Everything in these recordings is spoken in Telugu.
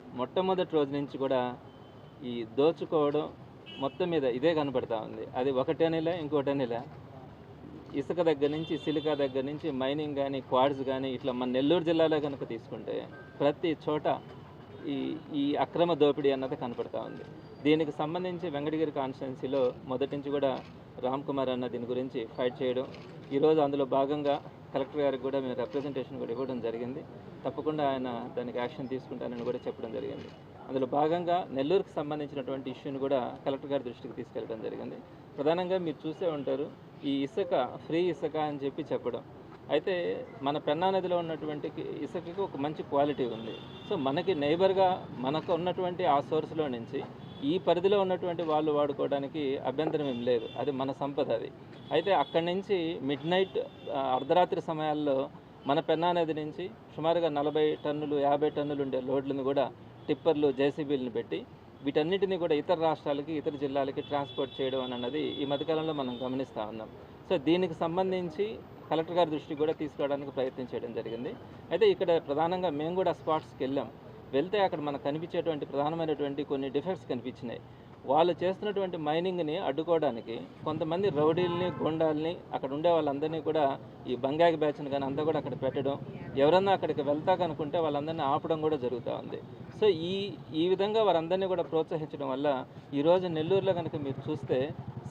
మొట్టమొదటి రోజు నుంచి కూడా ఈ దోచుకోవడం మొత్తం మీద ఇదే కనపడతా ఉంది. అది ఒకటే నెల ఇంకోటే నెల. ఇసుక దగ్గర నుంచి సిలికా దగ్గర నుంచి మైనింగ్ కానీ క్వాడ్స్ కానీ ఇట్లా మన నెల్లూరు జిల్లాలో కనుక తీసుకుంటే ప్రతి చోట ఈ ఈ అక్రమ దోపిడీ అన్నది కనపడతా ఉంది. దీనికి సంబంధించి వెంకటగిరి కాన్స్టిట్యున్సీలో మొదటి నుంచి కూడా రామ్ కుమార్ అన్న దీని గురించి ఫైట్ చేయడం. ఈరోజు అందులో భాగంగా కలెక్టర్ గారికి కూడా మేము రిప్రజెంటేషన్ కూడా ఇవ్వడం జరిగింది. తప్పకుండా ఆయన దానికి యాక్షన్ తీసుకుంటానని కూడా చెప్పడం జరిగింది. అందులో భాగంగా నెల్లూరుకు సంబంధించినటువంటి ఇష్యూని కూడా కలెక్టర్ గారి దృష్టికి తీసుకెళ్ళడం జరిగింది. ప్రధానంగా మీరు చూసే ఉంటారు ఈ ఇసుక ఫ్రీ ఇసుక అని చెప్పి చెప్పడం. అయితే మన పెన్నా నదిలో ఉన్నటువంటి ఇసుకకి ఒక మంచి క్వాలిటీ ఉంది. సో మనకి నైబర్గా మనకు ఉన్నటువంటి ఆ సోర్స్లో నుంచి ఈ పరిధిలో ఉన్నటువంటి వాళ్ళు వాడుకోవడానికి అభ్యంతరం ఏం లేదు. అది మన సంపద అది. అయితే అక్కడి నుంచి మిడ్ నైట్ అర్ధరాత్రి సమయాల్లో మన పెన్నా నది నుంచి సుమారుగా నలభై టన్నులు యాభై టన్నులు ఉండే లోడ్లను కూడా టిప్పర్లు జేసీబీలను పెట్టి వీటన్నిటిని కూడా ఇతర రాష్ట్రాలకి ఇతర జిల్లాలకి ట్రాన్స్పోర్ట్ చేయడం అన్నది ఈ మధ్యకాలంలో మనం గమనిస్తూ ఉన్నాం. సో దీనికి సంబంధించి కలెక్టర్ గారి దృష్టికి కూడా తీసుకురావడానికి ప్రయత్నం చేయడం జరిగింది. అయితే ఇక్కడ ప్రధానంగా మేము కూడా స్పాట్స్కి వెళ్ళాం. వెళ్తే అక్కడ మనకు కనిపించేటువంటి ప్రధానమైనటువంటి కొన్ని డిఫెక్ట్స్ కనిపించినాయి. వాళ్ళు చేస్తున్నటువంటి మైనింగ్ని అడ్డుకోవడానికి కొంతమంది రౌడీల్ని గుండాల్ని అక్కడ ఉండే వాళ్ళందరినీ కూడా ఈ బంగాగి బ్యాచ్ని కానీ అంతా కూడా అక్కడ పెట్టడం ఎవరన్నా అక్కడికి వెళ్తా కనుకుంటే వాళ్ళందరినీ ఆపడం కూడా జరుగుతూ ఉంది. సో ఈ ఈ విధంగా వారందరినీ కూడా ప్రోత్సహించడం వల్ల ఈరోజు నెల్లూరులో కనుక మీరు చూస్తే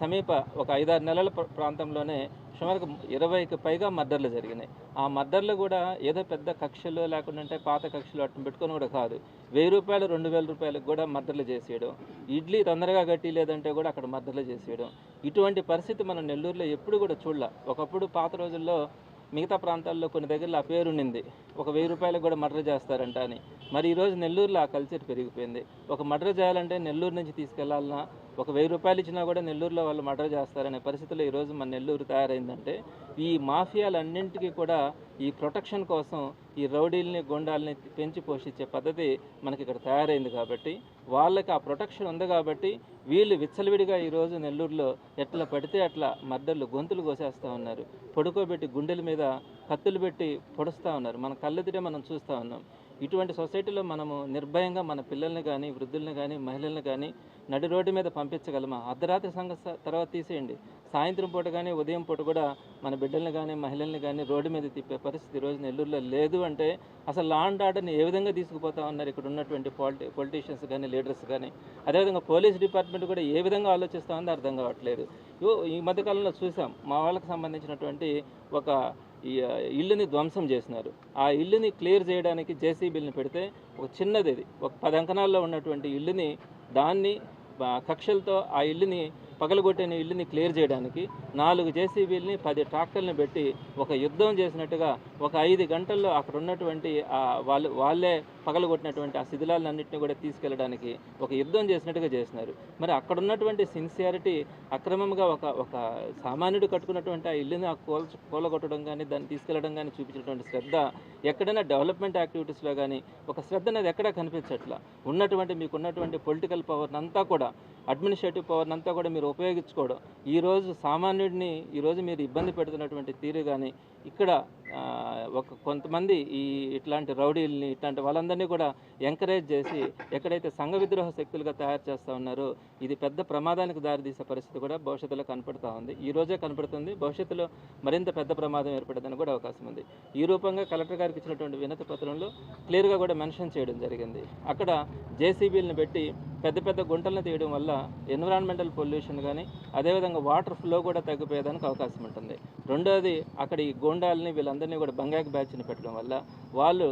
సమీప ఒక ఐదారు నెలల ప్రాంతంలోనే సుమారు ఇరవైకి పైగా మర్డర్లు జరిగినాయి. ఆ మర్డర్లు కూడా ఏదో పెద్ద కక్షలు అంటే పాత కక్షలు అట్టు పెట్టుకొని కూడా కాదు. వెయ్యి రూపాయలు రెండు వేల రూపాయలకు కూడా మర్డర్లు చేసేయడం. ఇడ్లీ తొందరగా గట్టి లేదంటే కూడా అక్కడ మర్డర్లు చేసేయడం. ఇటువంటి పరిస్థితి మనం నెల్లూరులో ఎప్పుడు కూడా చూడలే. ఒకప్పుడు పాత రోజుల్లో మిగతా ప్రాంతాల్లో కొన్ని దగ్గరలో ఆ పేరు ఉండింది. ఒక వెయ్యి రూపాయలకు కూడా మర్డర్ చేస్తారంట అని. మరి ఈరోజు నెల్లూరులో ఆ కల్చర్ పెరిగిపోయింది. ఒక మర్డర్ చేయాలంటే నెల్లూరు నుంచి తీసుకెళ్ళాలన్నా ఒక వెయ్యి రూపాయలు ఇచ్చినా కూడా నెల్లూరులో వాళ్ళు మర్డర్ చేస్తారనే పరిస్థితిలో ఈరోజు మన నెల్లూరు తయారైందంటే ఈ మాఫియాలన్నింటికీ కూడా ఈ ప్రొటెక్షన్ కోసం ఈ రౌడీల్ని గుండాలని పెంచి పోషించే పద్ధతి మనకి ఇక్కడ తయారైంది కాబట్టి వాళ్ళకి ఆ ప్రొటెక్షన్ ఉంది కాబట్టి వీళ్ళు విచ్చలవిడిగా ఈరోజు నెల్లూరులో ఎట్లా పడితే అట్లా మర్డర్లు గొంతులు కోసేస్తూ ఉన్నారు. పడుకోబెట్టి గుండెల మీద కత్తులు పెట్టి పొడుస్తూ ఉన్నారు. మన కళ్ళెదుటే మనం చూస్తూ ఉన్నాం. ఇటువంటి సొసైటీలో మనము నిర్భయంగా మన పిల్లల్ని కానీ వృద్ధుల్ని కానీ మహిళల్ని కానీ నడి రోడ్డు మీద పంపించగలమా? అర్ధరాత్రి సంఘ తర్వాత తీసేయండి. సాయంత్రం పూట కానీ ఉదయం పూట కూడా మన బిడ్డల్ని కానీ మహిళల్ని కానీ రోడ్డు మీద తిప్పే పరిస్థితి ఈరోజు నెల్లూరులో లేదు అంటే అసలు లా అండ్ ఆర్డర్ని ఏ విధంగా తీసుకుపోతా ఉన్నారు ఇక్కడ ఉన్నటువంటి పాలిటి పొలిటీషియన్స్ కానీ లీడర్స్ కానీ అదేవిధంగా పోలీస్ డిపార్ట్మెంట్ కూడా ఏ విధంగా ఆలోచిస్తూ ఉందో అర్థం కావట్లేదు. ఈ మధ్యకాలంలో చూసాం మా వాళ్ళకి సంబంధించినటువంటి ఒక ఈ ఇల్లుని ధ్వంసం చేసినారు. ఆ ఇల్లుని క్లియర్ చేయడానికి జేసీబీని పెడితే ఒక చిన్నది ఇది. ఒక పది అంకణాల్లో ఉన్నటువంటి ఇల్లుని దాన్ని కక్షలతో ఆ ఇల్లుని పగలగొట్టిన ఇల్లుని క్లియర్ చేయడానికి నాలుగు జేసీబీలని పది ట్రాక్టర్లను పెట్టి ఒక యుద్ధం చేసినట్టుగా ఒక ఐదు గంటల్లో అక్కడ ఉన్నటువంటి వాళ్ళు వాళ్ళే పగలగొట్టినటువంటి ఆ శిథిలాలన్నింటినీ కూడా తీసుకెళ్ళడానికి ఒక యుద్ధం చేసినట్టుగా చేసినారు మరి అక్కడ ఉన్నటువంటి సిన్సియారిటీ అక్రమంగా ఒక ఒక సామాన్యుడు కట్టుకున్నటువంటి ఆ ఇల్లుని ఆ కూల కూలగొట్టడం కానీ దాన్ని తీసుకెళ్ళడం కానీ చూపించినటువంటి శ్రద్ధ ఎక్కడైనా డెవలప్మెంట్ యాక్టివిటీస్లో కానీ ఒక శ్రద్ధ అనేది ఎక్కడా కనిపించట్లా? ఉన్నటువంటి మీకు ఉన్నటువంటి పొలిటికల్ పవర్ని అంతా కూడా అడ్మినిస్ట్రేటివ్ పవర్ని అంతా కూడా మీరు ఉపయోగించుకోవడం ఈరోజు సామాన్యుడిని ఈరోజు మీరు ఇబ్బంది పెడుతున్నటువంటి తీరు కానీ ఇక్కడ ఒక కొంతమంది ఈ ఇట్లాంటి రౌడీల్ని ఇట్లాంటి వాళ్ళందరినీ కూడా ఎంకరేజ్ చేసి ఎక్కడైతే సంఘ విద్రోహ శక్తులుగా తయారు చేస్తూ ఉన్నారో ఇది పెద్ద ప్రమాదానికి దారితీసే పరిస్థితి కూడా భవిష్యత్తులో కనపడుతూ ఉంది. ఈ రోజే కనపడుతుంది. భవిష్యత్తులో మరింత పెద్ద ప్రమాదం ఏర్పడదని కూడా అవకాశం ఉంది. ఈ రూపంగా కలెక్టర్ గారికి ఇచ్చినటువంటి వినతి పత్రంలో క్లియర్గా కూడా మెన్షన్ చేయడం జరిగింది. అక్కడ జేసీబీలను పెట్టి పెద్ద పెద్ద గుంటలను తీయడం వల్ల ఎన్విరాన్మెంటల్ పొల్యూషన్ కానీ అదేవిధంగా వాటర్ ఫ్లో కూడా తగ్గిపోయేదానికి అవకాశం ఉంటుంది. రెండోది అక్కడ ఈ గోండాలని వీళ్ళందరినీ కూడా బంగాక్ బ్యాచ్ని పెట్టడం వల్ల వాళ్ళు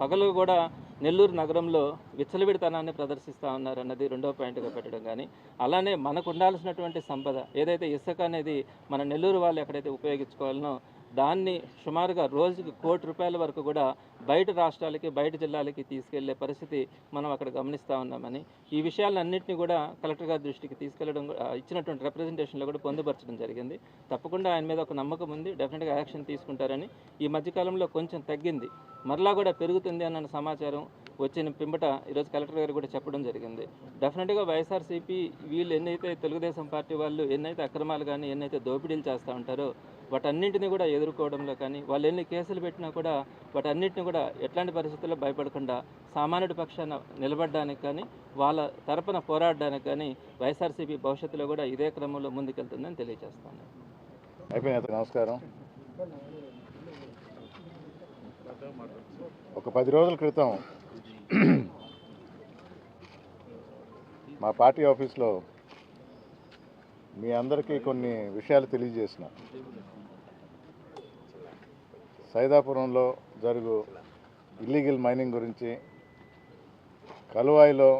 పగలు కూడా నెల్లూరు నగరంలో విచ్చలవిడితనాన్ని ప్రదర్శిస్తూ ఉన్నారు అన్నది రెండో పాయింట్గా పెట్టడం కానీ అలానే మనకు ఉండాల్సినటువంటి సంపద ఏదైతే ఇసుక అనేది మన నెల్లూరు వాళ్ళు ఎక్కడైతే ఉపయోగించుకోవాలనో దాన్ని సుమారుగా రోజుకి కోటి రూపాయల వరకు కూడా బయట రాష్ట్రాలకి బయట జిల్లాలకి తీసుకెళ్ళే పరిస్థితి మనం అక్కడ గమనిస్తూ ఉన్నామని ఈ విషయాలన్నింటినీ కూడా కలెక్టర్ గారి దృష్టికి తీసుకెళ్ళడం ఇచ్చినటువంటి రిప్రజెంటేషన్లో కూడా పొందుపరచడం జరిగింది. తప్పకుండా ఆయన మీద ఒక నమ్మకం ఉంది డెఫినెట్గా యాక్షన్ తీసుకుంటారని. ఈ మధ్యకాలంలో కొంచెం తగ్గింది మరలా కూడా పెరుగుతుంది అన్న సమాచారం వచ్చిన పింపట ఈరోజు కలెక్టర్ గారు కూడా చెప్పడం జరిగింది. డెఫినెట్గా వైఎస్ఆర్సీపీ వీళ్ళు ఎన్నైతే తెలుగుదేశం పార్టీ వాళ్ళు ఎన్నైతే అక్రమాలు కానీ ఎన్నైతే దోపిడీలు చేస్తూ ఉంటారో వాటన్నింటిని కూడా ఎదుర్కోవడంలో కానీ వాళ్ళు ఎన్ని కేసులు పెట్టినా కూడా వాటన్నిటిని కూడా ఎట్లాంటి పరిస్థితుల్లో భయపడకుండా సామాన్యుడి పక్షాన నిలబడడానికి కానీ వాళ్ళ తరపున పోరాడడానికి కానీ వైఎస్ఆర్సీపీ భవిష్యత్తులో కూడా ఇదే క్రమంలో ముందుకెళ్తుందని తెలియజేస్తాను. నమస్కారం. ఒక పది రోజుల క్రితం మా పార్టీ ఆఫీస్లో మీ అందరికీ కొన్ని విషయాలు తెలియజేసిన. సైదాపురంలో జరుగు ఇల్లీగల్ మైనింగ్ గురించి కలువాయిలో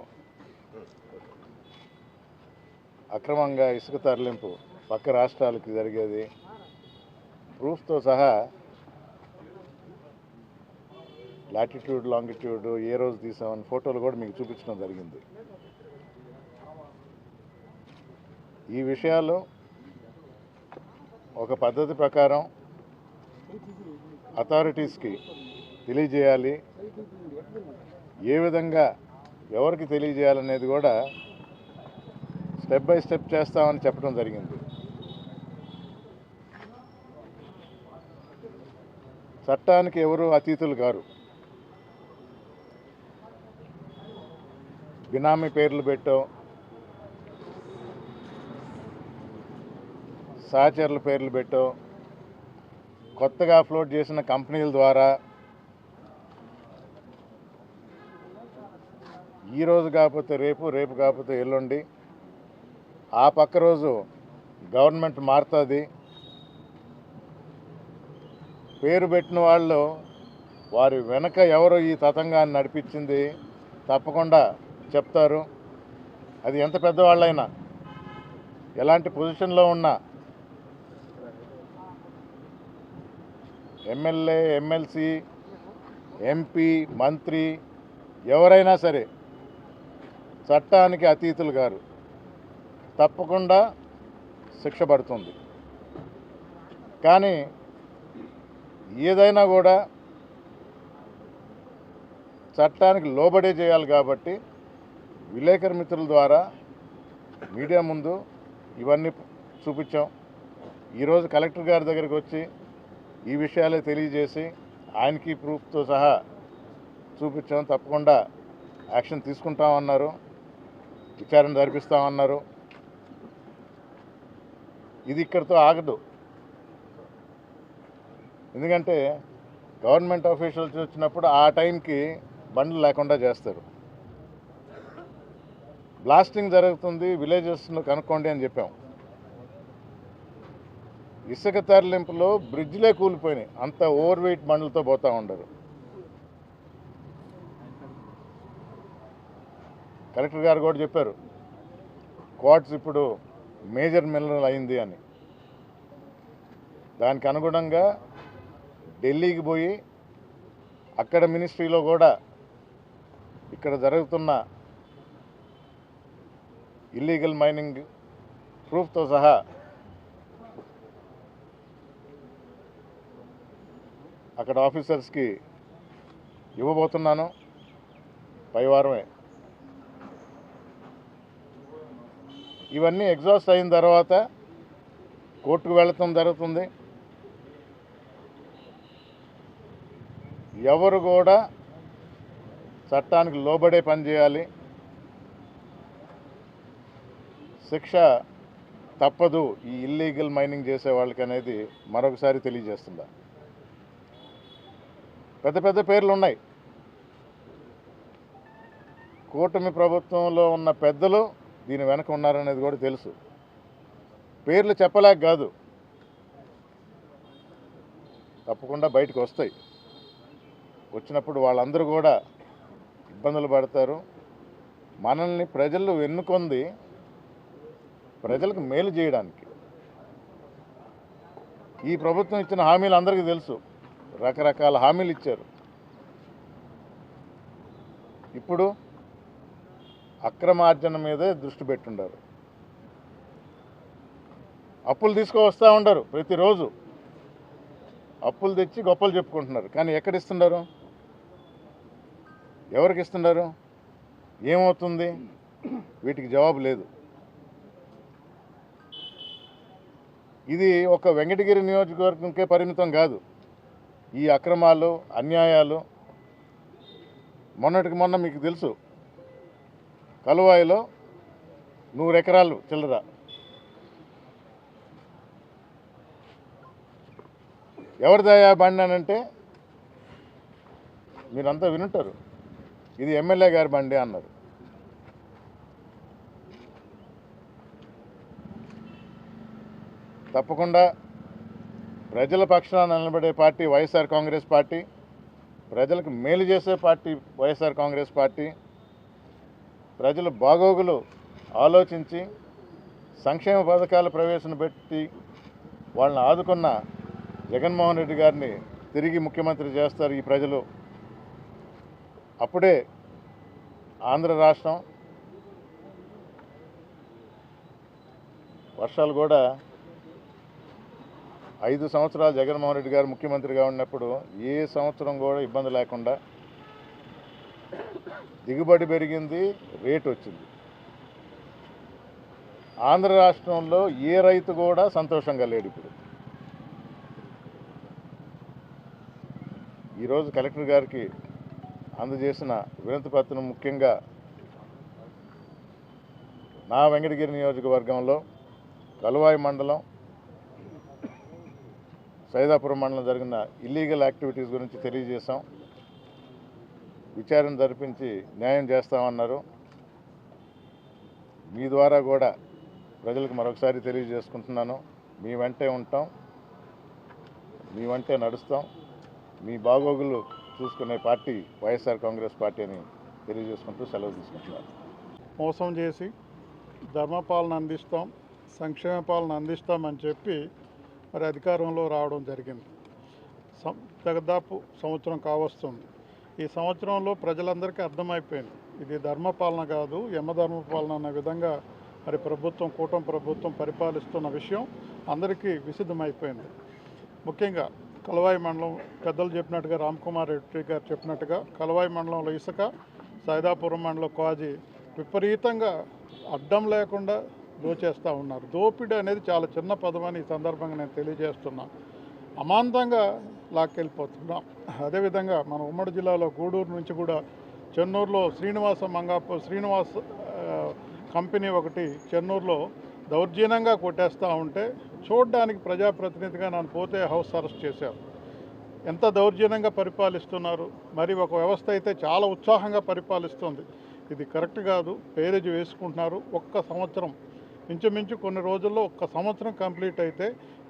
అక్రమంగా ఇసుక తరలింపు పక్క రాష్ట్రాలకి జరిగేది. ప్రూఫ్తో సహా లాటిట్యూడ్ లాంగిట్యూడ్ ఏ రోజు తీసామని ఫోటోలు కూడా మీకు చూపించడం జరిగింది. ఈ విషయాలు ఒక పద్ధతి ప్రకారం అథారిటీస్కి తెలియజేయాలి. ఏ విధంగా ఎవరికి తెలియజేయాలనేది కూడా స్టెప్ బై స్టెప్ చేస్తామని చెప్పడం జరిగింది. చట్టానికి ఎవరు అతీతులు కారు. బినామీ పేర్లు పెట్టో. సహచరుల పేర్లు పెట్టో. కొత్తగా ఫ్లోట్ చేసిన కంపెనీల ద్వారా ఈ రోజు కాకపోతే రేపు రేపు కాకపోతే ఎల్లుండి. ఆ పక్క రోజు గవర్నమెంట్ మారుతుంది. పేరు పెట్టిన వాళ్ళు వారి వెనక ఎవరు ఈ తతంగాన్ని నడిపించింది తప్పకుండా చెప్తారు. అది ఎంత పెద్దవాళ్ళైనా ఎలాంటి పొజిషన్లో ఉన్నా ఎమ్మెల్యే ఎమ్మెల్సీ ఎంపీ మంత్రి ఎవరైనా సరే చట్టానికి అతీతులు గారు తప్పకుండా శిక్ష పడుతుంది. కానీ ఏదైనా కూడా చట్టానికి లోబడే చేయాలి కాబట్టి విలేకరు మిత్రుల ద్వారా మీడియా ముందు ఇవన్నీ చూపించాం. ఈరోజు కలెక్టర్ గారి దగ్గరికి వచ్చి ఈ విషయాలే తెలియజేసి ఆయనకి ప్రూఫ్తో సహా చూపించడం తప్పకుండా యాక్షన్ తీసుకుంటామన్నారు విచారణ జరిపిస్తామన్నారు. ఇది ఇక్కడితో ఆగదు. ఎందుకంటే గవర్నమెంట్ ఆఫీషియల్స్ వచ్చినప్పుడు ఆ టైంకి బండ్లు లేకుండా చేస్తారు. బ్లాస్టింగ్ జరుగుతుంది విలేజెస్ను కనుక్కోండి అని చెప్పాం. ఇసుక తరలింపులో బ్రిడ్జ్లే కూలిపోయినాయి. అంత ఓవర్ వెయిట్ బండ్లతో పోతూ ఉండరు. కలెక్టర్ గారు కూడా చెప్పారు క్వార్ట్స్ ఇప్పుడు మేజర్ మినరల్ అయింది అని. దానికి అనుగుణంగా ఢిల్లీకి పోయి అక్కడ మినిస్ట్రీలో కూడా ఇక్కడ జరుగుతున్న ఇల్లీగల్ మైనింగ్ ప్రూఫ్తో సహా అక్కడ ఆఫీసర్స్కి ఇవ్వబోతున్నాను. పై వారమే. ఇవన్నీ ఎగ్జాస్ట్ అయిన తర్వాత కోర్టుకు వెళ్ళటం జరుగుతుంది. ఎవరు కూడా చట్టానికి లోబడే పని చేయాలి. శిక్ష తప్పదు ఈ ఇల్లీగల్ మైనింగ్ చేసే వాళ్ళకి అనేది మరొకసారి తెలియజేస్తుందా పెద్ద పెద్ద పేర్లు ఉన్నాయి. కూటమి ప్రభుత్వంలో ఉన్న పెద్దలు దీని వెనక ఉన్నారనేది కూడా తెలుసు. పేర్లు చెప్పలేక కాదు. తప్పకుండా బయటకు వస్తాయి. వచ్చినప్పుడు వాళ్ళందరూ కూడా ఇబ్బందులు పడతారు. మనల్ని ప్రజలు ఎన్నుకొంది ప్రజలకు మేలు చేయడానికి. ఈ ప్రభుత్వం ఇచ్చిన హామీలు అందరికీ తెలుసు. రకరకాల హామీలు ఇచ్చారు. ఇప్పుడు అక్రమార్జన మీదే దృష్టి పెట్టుండారు. అప్పులు తీసుకువస్తూ ఉండరు ప్రతిరోజు. అప్పులు తెచ్చి గొప్పలు చెప్పుకుంటున్నారు. కానీ ఎక్కడ ఇస్తున్నారు ఎవరికి ఇస్తున్నారు ఏమవుతుంది? వీటికి జవాబు లేదు. ఇది ఒక వెంకటగిరి నియోజకవర్గంకే పరిమితం కాదు. ఈ అక్రమాలు అన్యాయాలు మొన్నటికి మొన్న మీకు తెలుసు. కలువాయిలో నూరు ఎకరాలు చిల్లర. ఎవరిదయా బండి అని అంటే మీరంతా వినుంటారు. ఇది ఎమ్మెల్యే గారి బండి అన్నారు. తప్పకుండా ప్రజల పక్షాన నిలబడే పార్టీ వైఎస్ఆర్ కాంగ్రెస్ పార్టీ ప్రజలకు మేలు చేసే పార్టీ వైఎస్ఆర్ కాంగ్రెస్ పార్టీ ప్రజలు బాగోగులు ఆలోచించి సంక్షేమ పథకాలు ప్రవేశపెట్టి వాళ్ళని ఆదుకున్న జగన్మోహన్ రెడ్డి గారిని తిరిగి ముఖ్యమంత్రి చేస్తారు ఈ ప్రజలు. అప్పుడే ఆంధ్ర రాష్ట్రం వర్షాలు కూడా ఐదు సంవత్సరాలు జగన్మోహన్ రెడ్డి గారు ముఖ్యమంత్రిగా ఉన్నప్పుడు ఏ సంవత్సరం కూడా ఇబ్బంది లేకుండా దిగుబడి పెరిగింది రేట్ వచ్చింది. ఆంధ్ర రాష్ట్రంలో ఏ రైతు కూడా సంతోషంగా లేడు ఇప్పుడు. ఈరోజు కలెక్టర్ గారికి అందజేసిన వినతి పత్రం ముఖ్యంగా నా వెంకటగిరి నియోజకవర్గంలో కలువాయి మండలం సైదాపురం మండలం జరిగిన ఇల్లీగల్ యాక్టివిటీస్ గురించి తెలియజేశాం. విచారణ జరిపించి న్యాయం చేస్తామన్నారు. మీ ద్వారా కూడా ప్రజలకు మరొకసారి తెలియజేసుకుంటున్నాను. మీ వెంటే ఉంటాం. మీ వెంటే నడుస్తాం. మీ బాగోగులు చూసుకునే పార్టీ వైఎస్ఆర్ కాంగ్రెస్ పార్టీ అని తెలియజేసుకుంటూ సెలవు తీసుకుంటున్నాను. మోసం చేసి ధర్మపాలన అందిస్తాం సంక్షేమ పాలన అందిస్తామని చెప్పి మరి అధికారంలో రావడం జరిగింది. సం దాదాపు సంవత్సరం కావస్తుంది. ఈ సంవత్సరంలో ప్రజలందరికీ అర్థమైపోయింది. ఇది ధర్మపాలన కాదు యమధర్మపాలన అన్న విధంగా మరి ప్రభుత్వం కూటమి ప్రభుత్వం పరిపాలిస్తున్న విషయం అందరికీ విసిద్ధమైపోయింది. ముఖ్యంగా కలవాయి మండలం పెద్దలు చెప్పినట్టుగా రామ్ కుమార్ రెడ్డి గారు చెప్పినట్టుగా కలవాయి మండలంలో ఇసుక సైదాపురం మండలం కాజీ విపరీతంగా అడ్డం లేకుండా దోచేస్తూ ఉన్నారు. దోపిడీ అనేది చాలా చిన్న పదమని ఈ సందర్భంగా నేను తెలియజేస్తున్నాను అమాంతంగా లాక్కెళ్ళిపోతున్నాం. అదేవిధంగా మన ఉమ్మడి జిల్లాలో గూడూరు నుంచి కూడా చెన్నూరులో శ్రీనివాస మంగాపూర్ శ్రీనివాస్ కంపెనీ ఒకటి చెన్నూరులో దౌర్జన్యంగా కొట్టేస్తూ ఉంటే చూడడానికి ప్రజాప్రతినిధిగా నన్ను పోతే హౌస్ అరెస్ట్ చేశారు. ఎంత దౌర్జన్యంగా పరిపాలిస్తున్నారు? మరి ఒక వ్యవస్థ అయితే చాలా ఉత్సాహంగా పరిపాలిస్తుంది. ఇది కరెక్ట్ కాదు. పేరేజ్ వేసుకుంటున్నారు. ఒక్క సంవత్సరం ఇంచుమించు కొన్ని రోజుల్లో ఒక్క సంవత్సరం కంప్లీట్ అయితే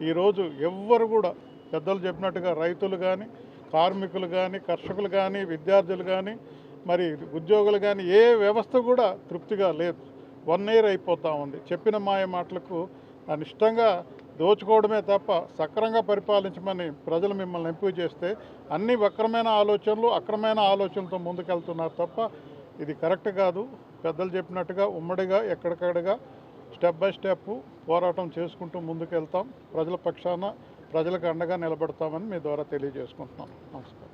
ఈరోజు ఎవ్వరు కూడా పెద్దలు చెప్పినట్టుగా రైతులు కానీ కార్మికులు కానీ కర్షకులు కానీ విద్యార్థులు కానీ మరి ఉద్యోగులు కానీ ఏ వ్యవస్థ కూడా తృప్తిగా లేదు. వన్ ఇయర్ అయిపోతూ ఉంది. చెప్పిన మాయ మాటలకు అనిష్టంగా దోచుకోవడమే తప్ప సక్రంగా పరిపాలించమని ప్రజలు మిమ్మల్ని ఎంపిక చేస్తే అన్ని వక్రమైన ఆలోచనలు అక్రమైన ఆలోచనలతో ముందుకెళ్తున్నారు తప్ప ఇది కరెక్ట్ కాదు. పెద్దలు చెప్పినట్టుగా ఉమ్మడిగా ఎక్కడికక్కడగా స్టెప్ బై స్టెప్ పోరాటం చేసుకుంటూ ముందుకెళ్తాం. ప్రజల పక్షాన ప్రజలకు అండగా నిలబడతామని మీ ద్వారా తెలియజేసుకుంటున్నాను. నమస్కారం.